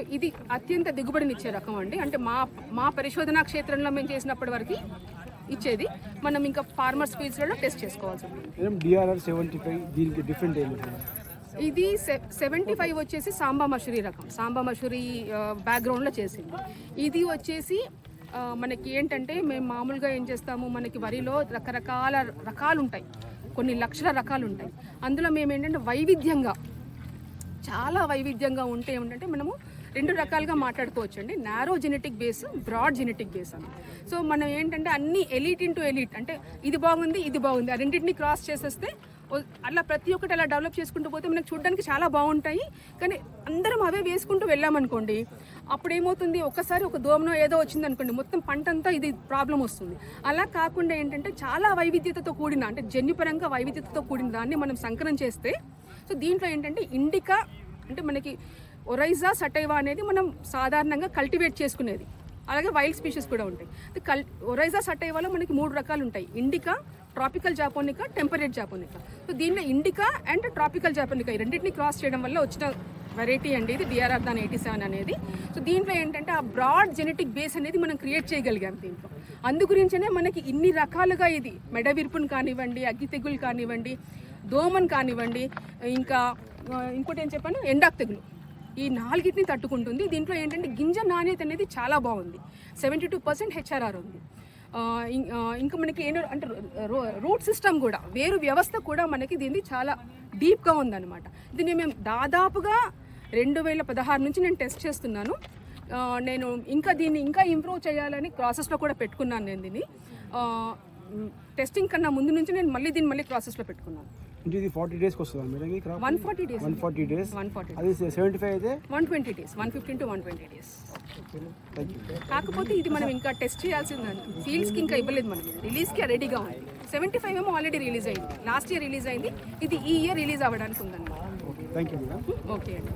So ఇది అత్యంత దిగుబడినిచ్చే రకం అండి. అంటే మా మా పరిశోధనా క్షేత్రంలో మేము చేసినప్పటి వరకు ఇచ్చేది. మనం ఇంకా ఫార్మర్స్ ఫీల్డ్స్లలో టెస్ట్ చేసుకోవాల్సి ఉంటుంది ఇది సెవెంటీ ఫైవ్ వచ్చేసి సాంబా మసూరి రకం. సాంబా మసూరి బ్యాక్గ్రౌండ్లో చేసింది. ఇది వచ్చేసి మనకి ఏంటంటే మేము మామూలుగా ఏం చేస్తాము మనకి వరిలో రకరకాల రకాలు ఉంటాయి కొన్ని లక్షల రకాలు ఉంటాయి అందులో మేము ఏంటంటే వైవిధ్యంగా చాలా వైవిధ్యంగా ఉంటే ఏమిటంటే మనము రెండు రకాలుగా మాట్లాడుకోవచ్చు అండి narrow genetic base broad genetic base అని సో మనం ఏంటంటే అన్ని ఎలీట్ ఇంటూ ఎలీట్ అంటే ఇది బాగుంది ఇది బాగుంది ఆ రెండింటిని క్రాస్ చేసేస్తే అలా ప్రతి ఒక్కటి అలా డెవలప్ చేసుకుంటూ పోతే మనకు చూడడానికి చాలా బాగుంటాయి. కానీ అందరం అవే వేసుకుంటూ వెళ్ళామనుకోండి అప్పుడు ఏమవుతుంది ఒకసారి ఒక దోమనో ఏదో వచ్చింది అనుకోండి మొత్తం పంట అంతా ఇది ప్రాబ్లం వస్తుంది. అలా కాకుండా ఏంటంటే చాలా వైవిధ్యతతో కూడిన అంటే జన్యుపరంగా వైవిధ్యతతో కూడిన దాన్ని మనం సంకలనం చేస్తే సో దీంట్లో ఏంటంటే ఇండికా అంటే మనకి ఒరైజా సటైవా అనేది మనం సాధారణంగా కల్టివేట్ చేసుకునేది. అలాగే వైల్డ్ స్పీషీస్ కూడా ఉంటాయి. కల్ ఒరైజా సటైవాలో మనకి మూడు రకాలు ఉంటాయి. Indica tropical japonica temperate japonica. So దీనిలో ఇండికా అండ్ ట్రాపికల్ జాపోనికా ఈ రెండింటిని క్రాస్ చేయడం వల్ల వచ్చిన వెరైటీ అండి ఇది. డిఆర్ఆర్ దాని ఎయిటీ సెవెన్ అనేది. సో దీంట్లో ఏంటంటే ఆ బ్రాడ్ జెనెటిక్ బేస్ అనేది మనం క్రియేట్ చేయగలిగాం దీంట్లో. అందుగురించనే మనకి ఇన్ని రకాలుగా ఇది. మెడవిర్పును కానివ్వండి అగ్గి తెగులు కానివ్వండి దోమన్ కానివ్వండి ఇంకా ఇంకోటి ఏం చెప్పాను? ఎండాక్ తెగులు. ఈ నాలుగిటిని తట్టుకుంటుంది. దీంట్లో ఏంటంటే గింజ నాణ్యత అనేది చాలా బాగుంది. సెవెంటీ టూ పర్సెంట్ హెచ్ఆర్ఆర్ ఉంది. ఇంకా మనకి ఏంటో అంటే రూట్ సిస్టమ్ కూడా వేరు వ్యవస్థ కూడా మనకి దీన్ని చాలా డీప్గా ఉందన్నమాట. దీన్ని మేము దాదాపుగా రెండు వేల పదహారు నుంచి నేను టెస్ట్ చేస్తున్నాను. నేను ఇంకా దీన్ని ఇంకా ఇంప్రూవ్ చేయాలని ప్రాసెస్లో కూడా పెట్టుకున్నాను నేను దీన్ని. టెస్టింగ్ కన్నా ముందు నుంచి నేను మళ్ళీ దీన్ని మళ్ళీ ప్రాసెస్లో పెట్టుకున్నాను. అంటే ఇది ఫార్టీ డేస్కి వస్తుందా మేడం ఈ crop one forty days one forty days one forty అది సెవెంటీ ఫైవ్ అయితే? One twenty days one fifteen to one twenty days కాకపోతే ఇది మనం ఇంకా టెస్ట్ చేయాల్సిందండి ఫీల్డ్స్కి ఇంకా ఇవ్వలేదు మనం. రిలీజ్కి రెడీగా ఉంది. సెవెంటీ ఫైవ్ ఏమో ఆల్రెడీ రిలీజ్ అయింది. లాస్ట్ ఇయర్ రిలీజ్ అయింది. ఇది ఈ ఇయర్ రిలీజ్ అవ్వడానికి ఉందన్నమాట. ఓకే అండి.